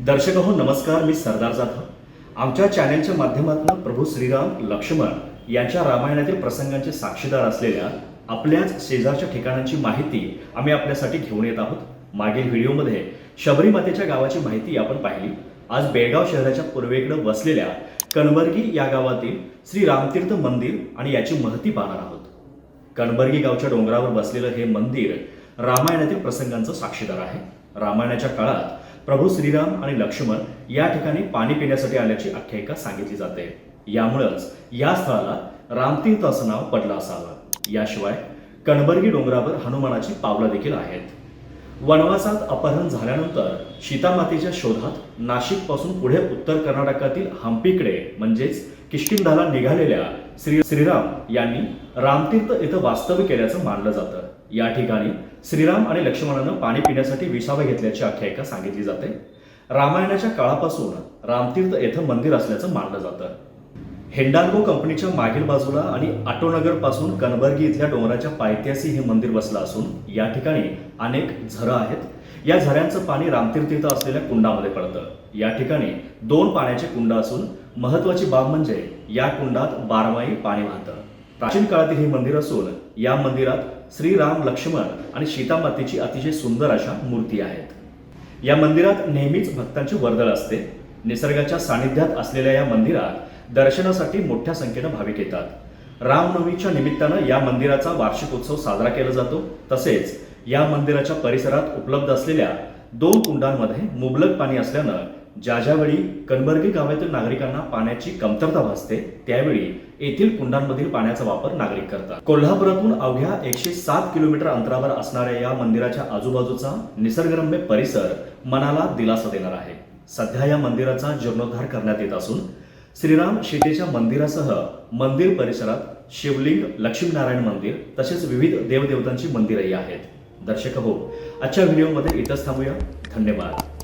दर्शक हो नमस्कार मी सरदार जाधव. आमच्या चॅनेलच्या माध्यमातून प्रभू श्रीराम लक्ष्मण यांच्या रामायणातील प्रसंगांचे साक्षीदार असलेल्या आपल्याच शेजारच्या ठिकाणांची माहिती आम्ही आपल्यासाठी घेऊन येत आहोत. मागील व्हिडिओमध्ये शबरी मातेच्या गावाची माहिती आपण पाहिली. आज बेळगाव शहराच्या पूर्वेकडे वसलेल्या कणबर्गी या गावातील श्री रामतीर्थ मंदिर आणि याची महती पाहणार आहोत. कणबर्गी गावच्या डोंगरावर बसलेलं हे मंदिर रामायणातील प्रसंगांचं साक्षीदार आहे. रामायणाच्या काळात प्रभू श्रीराम आणि लक्ष्मण या ठिकाणी पाणी पिण्यासाठी आल्याची आख्यायिका सांगितली जाते. यामुळंच या स्थळाला रामतीर्थ असं नाव पडलं असावं. याशिवाय कणबर्गी डोंगरावर हनुमानाची पावलं देखील आहेत. वनवासात अपहरण झाल्यानंतर सीतामातेच्या शोधात नाशिकपासून पुढे उत्तर कर्नाटकातील हम्पीकडे म्हणजेच किष्किंधाला निघालेल्या श्री श्रीराम यांनी रामतीर्थ इथं वास्तव्य केल्याचं मानलं जातं. या ठिकाणी श्रीराम आणि लक्ष्मणानं पाणी पिण्यासाठी विसावा घेतल्याची आख्यायिका सांगितली जाते. रामायणाच्या काळापासून रामतीर्थ येथं मंदिर असल्याचं मानलं जातं. हेंडाल्गो कंपनीच्या मागील बाजूला आणि आटोनगरपासून कनबर्गी इथल्या डोंगराच्या पायथ्याशी हे मंदिर बसलं असून या ठिकाणी अनेक झरं आहेत. या झऱ्यांचं पाणी रामतीर्थ इथं असलेल्या कुंडामध्ये पडतं. या ठिकाणी दोन पाण्याचे कुंड असून महत्वाची बाब म्हणजे या कुंडात बारमाही पाणी वाहतं. प्राचीन काळातील हे मंदिर असून या मंदिरात श्रीराम लक्ष्मण आणि सीतामातेची अतिशय सुंदर अशा मूर्ती आहेत. या मंदिरात नेहमीच भक्तांची वर्दळ असते. निसर्गाच्या सानिध्यात असलेल्या या मंदिरात दर्शनासाठी मोठ्या संख्येनं भाविक येतात. रामनवमीच्या निमित्तानं या मंदिराचा वार्षिक उत्सव साजरा केला जातो. तसेच या मंदिराच्या परिसरात उपलब्ध असलेल्या दोन कुंडांमध्ये मुबलक पाणी असल्यानं ज्या ज्यावेळी कनबर्गी गावातील नागरिकांना पाण्याची कमतरता भासते त्यावेळी येथील कुंडांमधील पाण्याचा वापर नागरिक करतात. कोल्हापुरातून अवघ्या एकशे सात किलोमीटर अंतरावर असणाऱ्या या मंदिराच्या आजूबाजूचा निसर्गरम्य परिसर मनाला दिलासा देणार आहे. सध्या या मंदिराचा जीर्णोद्धार करण्यात येत असून श्रीराम सीतेच्या मंदिरासह मंदिर परिसरात शिवलिंग लक्ष्मीनारायण मंदिर तसेच विविध देवदेवतांची मंदिरही आहेत. दर्शक हो आजच्या व्हिडिओमध्ये इथंच थांबूया. धन्यवाद.